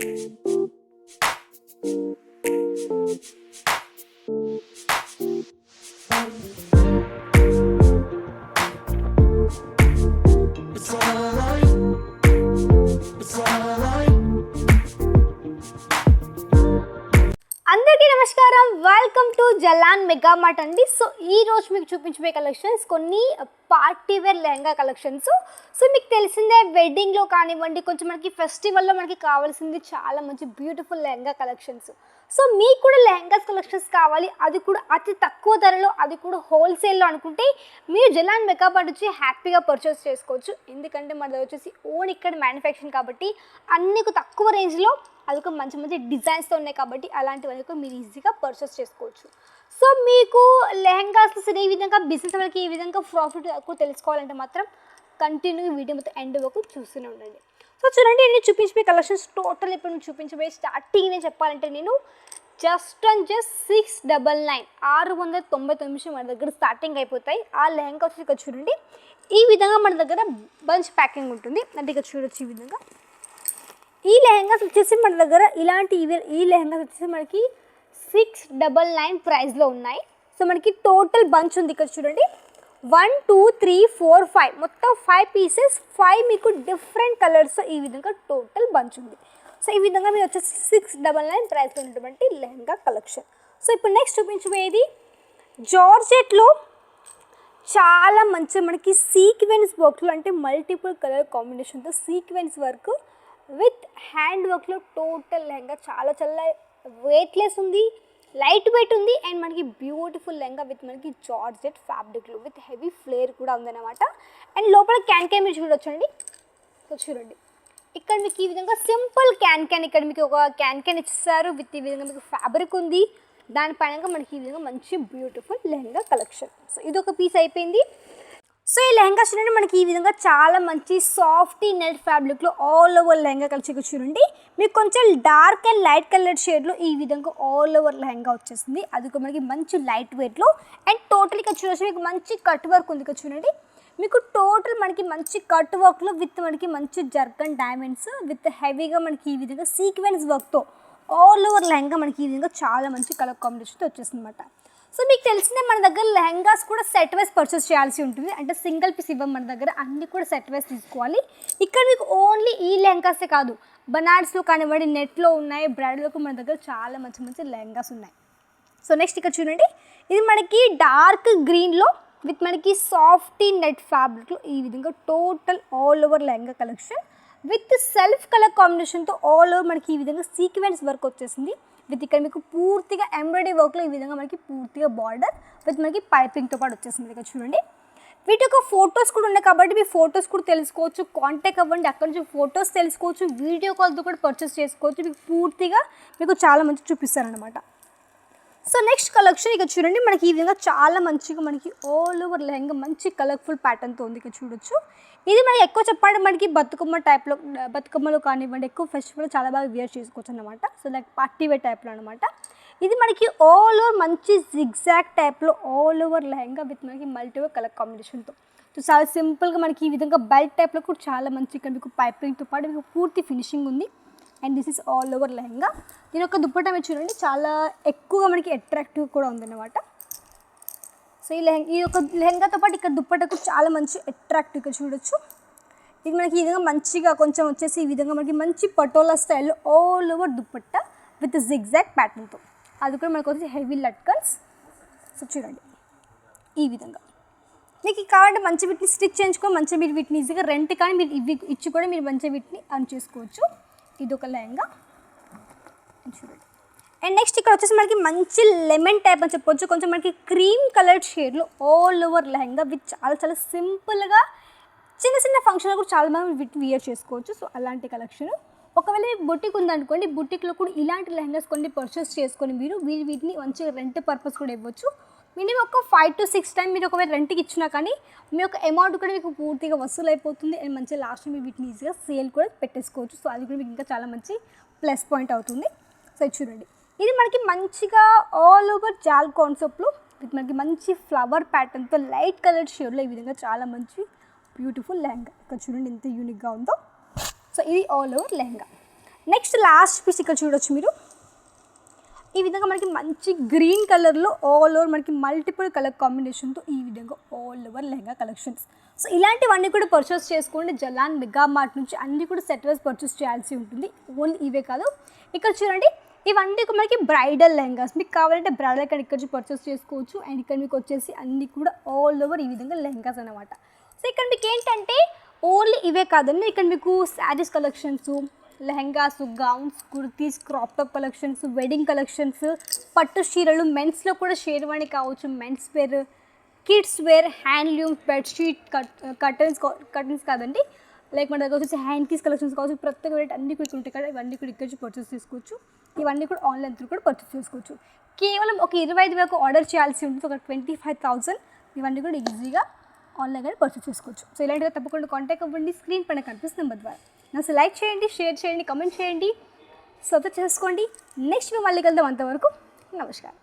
thank you. Welcome Mega Mart అండి. So ఈ రోజు మీకు చూపించబోయే కలెక్షన్స్ కొన్ని party wear lehenga collections. So మీకు తెలిసిందే వెడ్డింగ్లో కానివ్వండి కొంచెం మనకి ఫెస్టివల్లో మనకి కావాల్సింది చాలా మంచి బ్యూటిఫుల్ లెహంగా కలెక్షన్స్. సో మీకు కూడా లెహంగాస్ కలెక్షన్స్ కావాలి. అది కూడా అతి తక్కువ ధరలో అది కూడా హోల్సేల్లో అనుకుంటే మీరు జలాన్ మెకప్ వచ్చి హ్యాపీగా పర్చేస్ చేసుకోవచ్చు. ఎందుకంటే మనది వచ్చేసి ఓన్ ఇక్కడ మ్యానుఫ్యాక్చరింగ్ కాబట్టి అన్ని తక్కువ రేంజ్లో అది ఒక మంచి మంచి డిజైన్స్తో ఉన్నాయి కాబట్టి అలాంటివన్నీ కూడా మీరు ఈజీగా పర్చేస్ చేసుకోవచ్చు. సో మీకు లెహంగాస్ సరే ఈ విధంగా బిజినెస్ వాళ్ళకి ఈ విధంగా ప్రాఫిట్ ఎక్కువ తెలుసుకోవాలంటే మాత్రం కంటిన్యూ వీడియో మొత్తం ఎండ్ వరకు చూస్తూనే ఉండండి. సో చూడండి నేను చూపించే కలెక్షన్స్ టోటల్ ఇప్పుడు నేను చూపించబోయే స్టార్టింగ్ నేను చెప్పాలంటే నేను just and just six double nine ఆరు వందల తొంభై తొమ్మిది మన దగ్గర స్టార్టింగ్ అయిపోతాయి. ఆ లెహంగా వచ్చి ఇక్కడ చూడండి ఈ విధంగా మన దగ్గర బంచ్ ప్యాకింగ్ ఉంటుంది. అంటే ఇక్కడ చూడొచ్చు ఈ విధంగా. ఈ లెహెంగాస్ వచ్చేసి మన దగ్గర ఇలాంటి ఈ లెహెంగాస్ వచ్చేసి మనకి సిక్స్ డబల్ నైన్ ప్రైస్లో ఉన్నాయి. సో మనకి టోటల్ బంచ్ ఉంది ఇక్కడ చూడండి. One two three four five. మొత్తం ఫైవ్ పీసెస్. ఫైవ్ మీకు డిఫరెంట్ కలర్స్ ఈ విధంగా టోటల్ బంచ్ ఉంది. సో ఈ విధంగా మీరు వచ్చేసి సిక్స్ డబల్ నైన్ ప్రైస్ ఉన్నటువంటి లెహంగా కలెక్షన్. సో ఇప్పుడు నెక్స్ట్ చూపించబోయేది జార్జెట్లో చాలా మంచి మనకి సీక్వెన్స్ వర్క్లో అంటే మల్టిపుల్ కలర్ కాంబినేషన్తో సీక్వెన్స్ వర్క్ విత్ హ్యాండ్ వర్క్లో టోటల్ లెహంగా చాలా చాలా వెయిట్లెస్ ఉంది. లైట్ వెయిట్ ఉంది అండ్ మనకి బ్యూటిఫుల్ లెంగా విత్ మనకి జార్జెట్ ఫ్యాబ్రిక్లు విత్ హెవీ ఫ్లేర్ కూడా ఉందన్నమాట. అండ్ లోపల క్యాన్ క్యాన్ మీరు చూడొచ్చండి సో చూడండి. ఇక్కడ మీకు ఈ విధంగా సింపుల్ క్యాన్ క్యాన్ ఇక్కడ మీకు ఒక క్యాన్ క్యాన్ ఇచ్చేస్తారు విత్ ఈ విధంగా మీకు ఫ్యాబ్రిక్ ఉంది. దానిపైన మనకి ఈ విధంగా మంచి బ్యూటిఫుల్ లెహంగా కలెక్షన్ సో ఇది ఒక పీస్ అయిపోయింది. సో ఈ లెహంగా చూడండి మనకి ఈ విధంగా చాలా మంచి సాఫ్ట్ నెట్ ఫ్యాబ్రిక్లో ఆల్ ఓవర్ లెహంగా కలిసి చూడండి మీకు కొంచెం డార్క్ అండ్ లైట్ కలర్ షేడ్లో ఈ విధంగా ఆల్ ఓవర్ లెహంగా వచ్చేసింది. అది మనకి మంచి లైట్ వెయిట్లో అండ్ టోటల్ ఇక్కడ చూడొచ్చు మీకు మంచి కట్ వర్క్ ఉంది చూడండి. మీకు టోటల్ మనకి మంచి కట్ వర్క్లో విత్ మనకి మంచి జర్కన్ డైమండ్స్ విత్ హెవీగా మనకి ఈ విధంగా సీక్వెన్స్ వర్క్తో ఆల్ ఓవర్ లెహంగా మనకి ఈ విధంగా చాలా మంచి కలర్ కాంబినేషన్తో వచ్చేసింది అనమాట సో మీకు తెలిసిందే మన దగ్గర లెహంగాస్ కూడా సెట్ వైస్ పర్చేస్ చేయాల్సి ఉంటుంది. అంటే సింగిల్ పీస్ ఇవ్వం మన దగ్గర అన్ని కూడా సెట్ వైస్ తీసుకోవాలి. ఇక్కడ మీకు ఓన్లీ ఈ లెహంగాసే కాదు బనార్స్లో కానివ్వండి నెట్లో ఉన్నాయి బ్రైడల్కు మన దగ్గర చాలా మంచి మంచి లెహంగాస్ ఉన్నాయి. సో నెక్స్ట్ ఇక్కడ చూడండి ఇది మనకి డార్క్ గ్రీన్లో విత్ మనకి సాఫ్టీ నెట్ ఫ్యాబ్రిక్లో ఈ విధంగా total all over lehenga collection with self colour కాంబినేషన్తో ఆల్ ఓవర్ మనకి ఈ విధంగా సీక్వెన్స్ వర్క్ వచ్చేసింది. విత్ ఇక్కడ మీకు పూర్తిగా ఎంబ్రాయిడరీ వర్క్లో ఈ విధంగా మనకి పూర్తిగా బార్డర్ విత్ మనకి పైపింగ్తో పాటు వచ్చేసింది ఇక్కడ చూడండి. వీటి యొక్క ఫొటోస్ కూడా ఉన్నాయి కాబట్టి మీ ఫొటోస్ కూడా తెలుసుకోవచ్చు కాంటాక్ట్ అవ్వండి అక్కడ నుంచి ఫొటోస్ తెలుసుకోవచ్చు వీడియో కాల్తో కూడా పర్చేస్ చేసుకోవచ్చు. మీకు పూర్తిగా మీకు చాలా మంచి చూపిస్తారనమాట సో నెక్స్ట్ కలెక్షన్ ఇక చూడండి. మనకి ఈ విధంగా చాలా మంచిగా మనకి ఆల్ ఓవర్ లెహంగా మంచి కలర్ఫుల్ ప్యాటర్న్తో ఉంది ఇక చూడొచ్చు. ఇది మనకి ఎక్కువ చెప్పాలంటే మనకి బతుకమ్మ టైప్లో బతుకమ్మలో కానివ్వండి ఎక్కువ ఫెస్టివల్ చాలా బాగా వేర్ చేసుకోవచ్చు అనమాట సో లైక్ పార్టీ వేర్ టైప్లో అనమాట ఇది మనకి ఆల్ ఓవర్ మంచి జిగ్జాక్ టైప్లో ఆల్ ఓవర్ లెహంగా విత్ మనకి మల్టీవర్ కలర్ కాంబినేషన్తో సో చాలా సింపుల్గా మనకి ఈ విధంగా బెల్ట్ టైప్లో కూడా చాలా మంచి ఇక్కడ మీకు పైపింగ్తో పాటు మీకు పూర్తి ఫినిషింగ్ ఉంది. And this is all over lehenga. దీని యొక్క దుప్పట్టా మీరు చూడండి చాలా ఎక్కువగా మనకి అట్రాక్టివ్ కూడా ఉందన్నమాట. సో ఈ లెహెంగా ఈ యొక్క లెహంగాతో పాటు ఇక్కడ దుప్పట్టకు చాలా మంచి అట్రాక్టివ్గా చూడొచ్చు. ఇది మనకి ఈ విధంగా మంచిగా కొంచెం వచ్చేసి ఈ విధంగా మనకి మంచి పటోలా స్టైల్లో all over dupatta with zigzag ప్యాటర్న్తో అది కూడా మనకు వచ్చి హెవీ లట్కన్స్ సో చూడండి. ఈ విధంగా. మీకు కావాలంటే మంచి వీటిని స్టిచ్ చేయించుకో మంచిగా మీరు వీటిని ఈజీగా రెంట్ కానీ మీరు ఇవి ఇచ్చి కూడా మీరు మంచిగా వీటిని అర్న్ చేసుకోవచ్చు. ఇది ఒక లెహంగా. చూడండి. అండ్ నెక్స్ట్ ఇక్కడ వచ్చేసి మనకి మంచి లెమన్ టైప్ అని చెప్పొచ్చు. కొంచెం మనకి క్రీమ్ కలర్ షేడ్లు ఆల్ ఓవర్ లెహంగా విత్ చాలా చాలా సింపుల్గా చిన్న చిన్న ఫంక్షన్ కూడా చాలా మంది వియర్ చేసుకోవచ్చు. సో అలాంటి కలెక్షన్ ఒకవేళ మీకు బుటిక్ ఉందనుకోండి బుటిక్లో కూడా ఇలాంటి లెహంగాస్ కొన్ని పర్చేస్ చేసుకొని మీరు వీరి వీటిని మంచిగా రెంట్ పర్పస్ కూడా ఇవ్వచ్చు. మినిమం ఒక ఫైవ్ టు సిక్స్ టైం మీరు ఒకవేళ రెంట్కి ఇచ్చినా కానీ మీ యొక్క అమౌంట్ కూడా మీకు పూర్తిగా వసూలు అయిపోతుంది అండ్ మంచిగా లాస్ట్ మీరు వీటిని ఈజీగా సేల్ కూడా పెట్టేసుకోవచ్చు. సో అది కూడా మీకు ఇంకా చాలా మంచి ప్లస్ పాయింట్ అవుతుంది. సో చూడండి. ఇది మనకి మంచిగా ఆల్ ఓవర్ జాల్ కాన్సెప్ట్లో విత్ మనకి మంచి ఫ్లవర్ ప్యాటర్న్తో లైట్ కలర్ షేడ్లో ఈ విధంగా చాలా మంచి బ్యూటిఫుల్ లెహంగా ఇక్కడ చూడండి ఎంత యూనిక్గా ఉందో. సో ఇది all over lehenga next last piece ఇక్కడ చూడొచ్చు మీరు. ఈ విధంగా మనకి మంచి గ్రీన్ కలర్లో ఆల్ ఓవర్ మనకి మల్టిపుల్ కలర్ కాంబినేషన్తో ఈ విధంగా all over lehenga collections so ఇలాంటివన్నీ కూడా పర్చేస్ చేసుకోండి. జలాన్ మెగా మార్ట్ నుంచి అన్నీ కూడా సెట్ వైజ్ పర్చేస్ చేయాల్సి ఉంటుంది. ఓన్లీ ఇవే కాదు. ఇక్కడ చూడండి ఇవన్నీ మనకి బ్రైడల్ లెహంగాస్. మీకు కావాలంటే బ్రైడల్ ఇక్కడ ఇక్కడ నుంచి పర్చేస్ చేసుకోవచ్చు. అండ్ ఇక్కడ మీకు వచ్చేసి అన్నీ కూడా ఆల్ ఓవర్ ఈ విధంగా లెహంగాస్ అనమాట సో ఇక్కడ మీకు ఏంటంటే ఓన్లీ ఇవే కాదండి. ఇక్కడ మీకు saris collections lehengas gowns kurtis crop top collections wedding collections పట్టు చీరలు మెన్స్లో కూడా షేర్వాణి కావచ్చు. Men's wear kids wear handloom bedsheet cut curtains curtains కాదండి. లైక్ మన దగ్గర వచ్చేసి హ్యాండ్కీస్ కలెక్షన్స్ కావచ్చు. ప్రతి ఒక్క రేట్ అన్ని కూడా ఉంటాయి. కదా ఇవన్నీ కూడా ఇక్కడ నుంచి పర్చేస్ చేసుకోవచ్చు. ఇవన్నీ కూడా ఆన్లైన్ త్రూ కూడా పర్చేస్ చేసుకోవచ్చు. కేవలం ఒక ఇరవై ఐదు వేలకు ఆర్డర్ చేయాల్సి ఉంటుంది. ఒక ట్వంటీ ఫైవ్ థౌసండ్ ఇవన్నీ కూడా ఈజీగా ఆన్లైన్ కానీ పర్చేస్ చేసుకోవచ్చు. సో ఇలాంటివి తప్పకుండా కాంటాక్ట్ అవ్వండి. స్క్రీన్ పైన కనిపిస్తుంది నెంబర్ ద్వారా. నాకు లైక్ చేయండి షేర్ చేయండి కమెంట్ చేయండి. సబ్స్క్రైబ్ చేసుకోండి. నెక్స్ట్ మేము మళ్ళీ కలుద్దాం అంతవరకు. నమస్కారం.